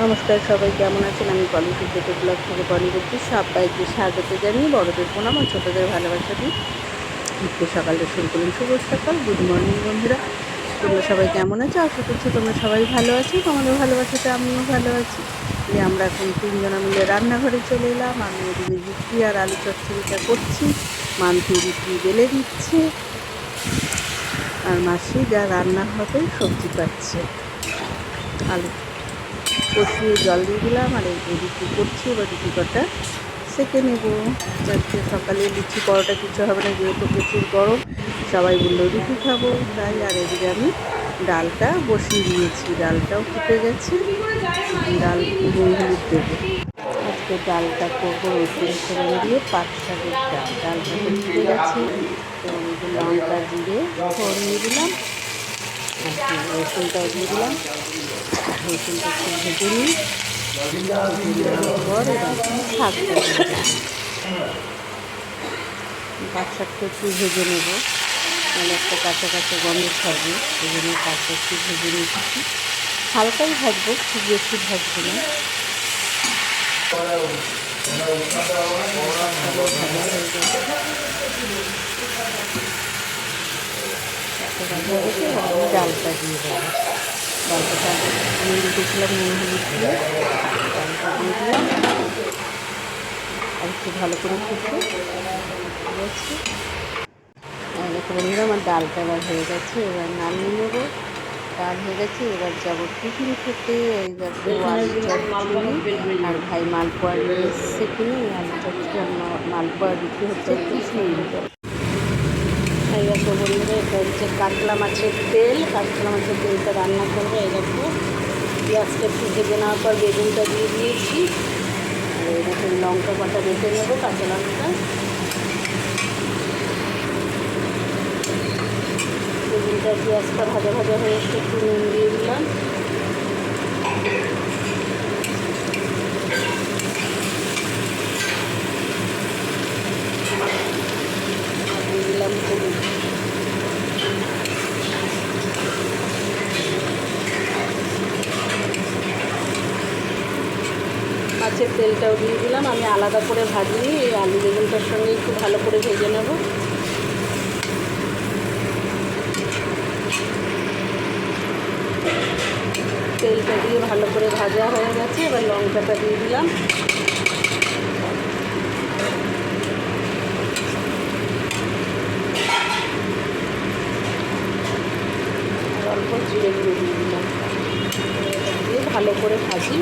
নমস্কার সবাই, কেমন আছেন? আমি পলিসি পেটে ব্লগ থেকে পলি করছি। সবাইকে স্বাগত জানিয়ে বড়দের প্রণাম আর ছোটোদের ভালোবাসা দিই একটু সকালটা শুরু করুন শুভ সকাল। গুড মর্নিং বন্ধুরা। তোমরা সবাই কেমন আছো? আশা করছি তোমরা সবাই ভালো আছো। তোমাদের ভালোবাসাতে আমিও ভালো আছি। যে আমরা এখন তিনজনা মিলে রান্নাঘরে চলে এলাম। আমি ওদিকে রুটি আর আলু চচ্চড়িটা করছি। মান্তি রুটি বেলে দিচ্ছে। আর মাসি যা রান্না হবে সবজি পাচ্ছে। আলু। কষিয়ে জল দিয়ে দিলাম আর এই রুটি করছি, এবার রুটি কটা সেকে নেব। আজকে সকালে লুচি পরোটা কিছু হবে না, যেহেতু প্রচুর গরম, সবাই বলল রুটি খাব। তাই আর এদিকে আমি ডালটা বসিয়ে দিয়েছি। ডালটাও ফুটে গেছে, ডাল হলুদ দেবো। আজকে ডালটা করব রসুন ফোড়ন দিয়ে পাট শাকের ডাল। ডালটা ফুটে গেছে, তো লঙ্কা জিরে ফোড়ন দিয়ে দিলাম রসুনটাও দিয়ে দিলাম। রসুনটা একটু ভেজে নিই ভেজে নেওয়ার পর শাকটা শাকটা ভেজে নেব নাহলে একটা কাঁচা কাঁচা গন্ধ থাকবে এই জন্য পাটটা একটু ভেজে নিচ্ছি হালকাই ভাজবো খুব বেশি ভাজবো না হয়ে শাকটা হয়ে ডালটা দিয়ে দেবো ডালটা আমি রেখেছিলাম নুন হলুদ দিয়ে দিয়ে দিলাম আর একটু ভালো করে ফুটবে ঠিক আছে আর ডালটা এবার হয়ে গেছে এবার নামিয়ে নেব ডাল হয়ে গেছে এবার যাব টিফিন খেতে চচ্চড়ি আর ভাই মালপোয়া নিয়ে এসছে কিনে আলু মালপোয়া রুটি হচ্ছে এই দেখো বন্ধুরা এটা হচ্ছে কাতলা মাছের তেল, কাতলা মাছের তেলটা রান্না করব, এই দেখো। পেঁয়াজটা একটু ভেজে নেওয়ার পর বেগুনটা দিয়ে দিয়েছি। আর এই দেখো, লঙ্কা পাটা বেটে নেব, কাঁচা লঙ্কা। বেগুনটা পেঁয়াজটা ভাজা ভাজা হয়ে একটু নুন দিয়ে দিলাম আর দিয়ে দিলাম হলুদ মাছের তেলটাও দিয়ে দিলাম। আমি আলাদা করে ভাজিনি এই আলু বেগুনটার সঙ্গে একটু ভালো করে ভেজে নেব। তেলটা দিয়ে ভালো করে ভাজা হয়ে গেছে। এবার লঙ্কাটা দিয়ে দিলাম। অল্প জিরে দিয়ে দিলাম। দিয়ে ভালো করে ভাজি।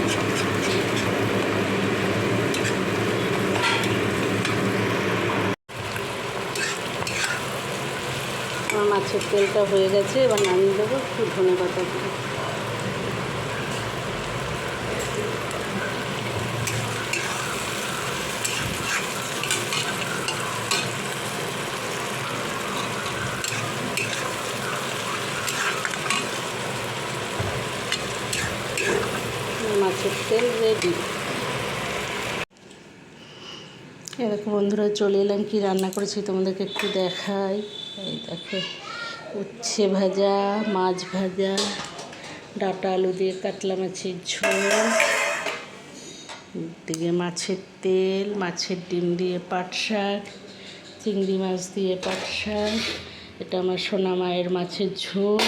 মাছের তেলটা হয়ে গেছে, এবার নামিয়ে দেবো, একটু ধনে পাতা দিয়ে। মাছের তেল রেডি এরকম বন্ধুরা, চলে এলাম কি রান্না করেছি তোমাদেরকে একটু দেখাই। এই দেখো। উচ্ছে ভাজা, মাছ ভাজা, ডাটা আলু দিয়ে কাতলা মাছের ঝোল, দিকে মাছের তেল, মাছের ডিম দিয়ে পাট শাক, চিংড়ি মাছ দিয়ে পাট শাক, এটা আমার সোনা মায়ের মাছের ঝোল।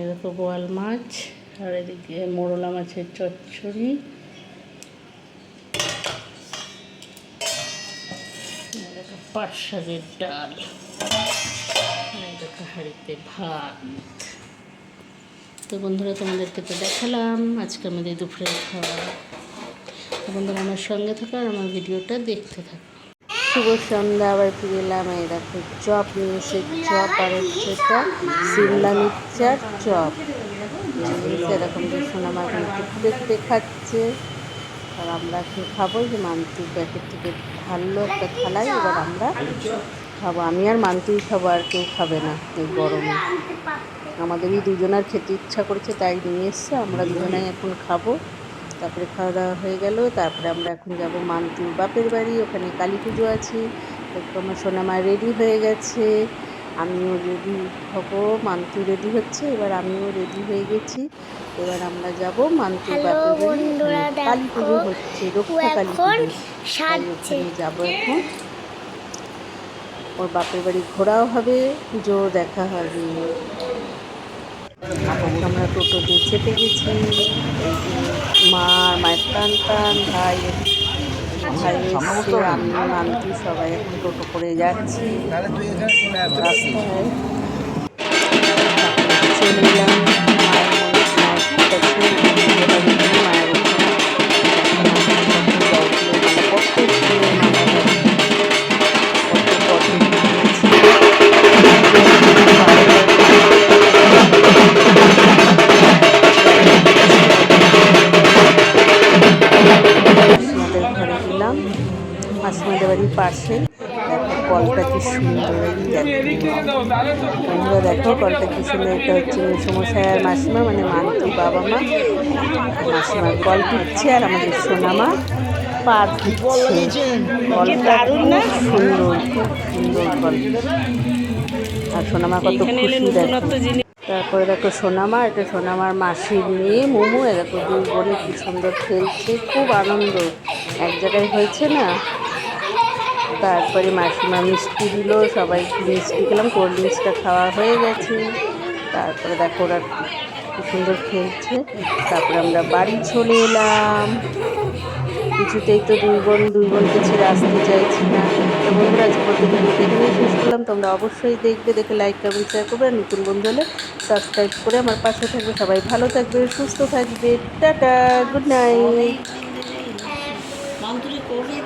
এরকম বোয়াল মাছ, আর এদিকে মোরলা মাছের চচ্চড়ি। পাট ডাল। হাঁড়িতে ভাত। তো বন্ধুরা, তোমাদেরকে তো দেখালাম, আজকে আমাদের দুপুরের খাওয়া। বন্ধুরা, আমার সঙ্গে থাকো আর আমার ভিডিওটা দেখতে থাকো। শুভ সন্ধ্যা, আবার ফিরে এলাম। এই দেখো চপ নিয়ে এসে চপ আর হচ্ছে সিমলা মির্চার চপ। সেরকম যে সোনা মাছ দেখতে খাচ্ছে। আর আমরা এখন খাব যে মান্তির প্যাকেট থেকে ঢাললো একটা থালায়, এবার আমরা খাব। আমি আর মান্তিই খাব, আর কেউ খাবে না এই গরমে। আমাদেরই দুজনার খেতে ইচ্ছা করেছে, তাই নিয়ে এসছে। আমরা দুজনাই এখন খাব। তারপরে খাওয়া দাওয়া হয়ে গেল। তারপরে আমরা এখন যাব মান্তুর বাপের বাড়ি। ওখানে কালী পুজো আছে। দেখো আমার সোনামা রেডি হয়ে গেছে। আমিও রেডি হব। মান্তু রেডি হচ্ছে। এবার আমিও রেডি হয়ে গেছি। এবার আমরা যাব বন্ধুরা, ওখানে কালী পুজো হচ্ছে রক্ষা কালী পুজো। যাব এখন। ওর বাপের বাড়ি ঘোরাও হবে পুজোও দেখা হবে। আমরা টোটোতে চেপে গেছি। মা মায়ের টান টান ভাই ভাই আমি মান্তি সবাই এখন টোটো করে যাচ্ছি। রাস্তায়। চলে মাসিমাদের বাড়ির পাশে। কলটা কি সুন্দর এই দেখো। কলটা কি সুন্দর। এটা হচ্ছে মেসমশাই আর মাসিমা মানে মান্তি বাবা মা। মাসিমার কল দিচ্ছে আর আমাদের সোনামা পা দিচ্ছে কলটা খুব সুন্দর খুব সুন্দর কল। আর সোনামা কত খুশি দেখো। তারপরে দেখো সোনামা এটা সোনামার মাসির মেয়ে মোমো। দেখো দুই বোনে কি সুন্দর খেলছে খুব আনন্দ। এক জায়গায় হয়েছে না, তারপরে মাসিমা মিষ্টি দিল, সবাই মিষ্টি খেলাম, কোল্ড ড্রিঙ্কসটা খাওয়া হয়ে গেছে। তারপরে দেখো ওরা কি সুন্দর খেলছে। তারপরে আমরা বাড়ি চলে এলাম। কিছুতেই তো দুই বোন, দুই বোনকে ছেড়ে আসতে চাইছি না। তো বন্ধুরা আজ ভিডিওটি এখানেই শেষ করলাম। তোমরা অবশ্যই দেখবে, দেখে লাইক কমেন্ট শেয়ার করবে। আর নতুন বন্ধু হলে সাবস্ক্রাইব করে আমার পাশে থাকবে। সবাই ভালো থাকবে, সুস্থ থাকবে। টাটা গুড নাইট মন্ত্রী করবি